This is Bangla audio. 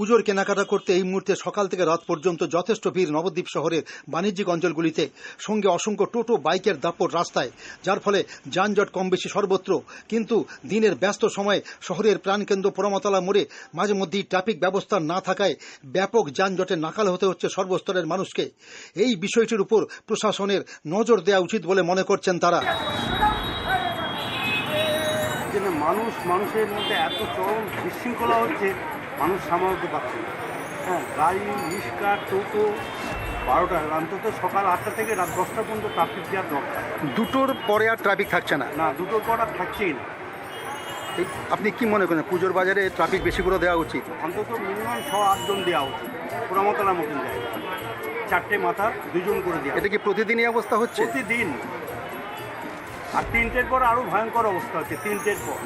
পুজোর কেনাকাটা করতে এই মুহূর্তে সকাল থেকে রাত পর্যন্ত যথেষ্ট ভিড় নবদ্বীপ শহরের বাণিজ্যিক অঞ্চলগুলিতে। সঙ্গে অসংখ্য টোটো, বাইকের দাপট রাস্তায়, যার ফলে যানজট কম বেশি সর্বত্র। কিন্তু দিনের ব্যস্ত সময়ে শহরের প্রাণকেন্দ্র পোড়ামতলা মোড়ে মাঝে মধ্যেই ট্রাফিক ব্যবস্থা না থাকায় ব্যাপক যানজটে নাকাল হতে হচ্ছে সর্বস্তরের মানুষকে। এই বিষয়টির উপর প্রশাসনের নজর দেওয়া উচিত বলে মনে করছেন তারা। মানুষ, মানুষের মধ্যে এত চরম বিশৃঙ্খলা হচ্ছে মানুষ সামালতে পারছে না। হ্যাঁ গাড়ি রিক্সা টোটো বারোটা অন্তত সকাল আটটা থেকে রাত দশটা পর্যন্ত ট্রাফিক দেওয়ার দরকার। দুটোর পরে আর ট্রাফিক থাকছে না? না দুটোর পর আর থাকছেই না। আপনি কি মনে করেন পুজোর বাজারে ট্রাফিক বেশি করে দেওয়া উচিত? অন্তত মিনিমাম ছ আটজন দেওয়া উচিত। পোড়ামতলার মতন জায়গা চারটে মাথা দুজন করে দেওয়া এটা কি প্রতিদিনই অবস্থা হচ্ছে? প্রতিদিন। আর তিনটের পর আরও ভয়ঙ্কর অবস্থা হচ্ছে তিনটের পর।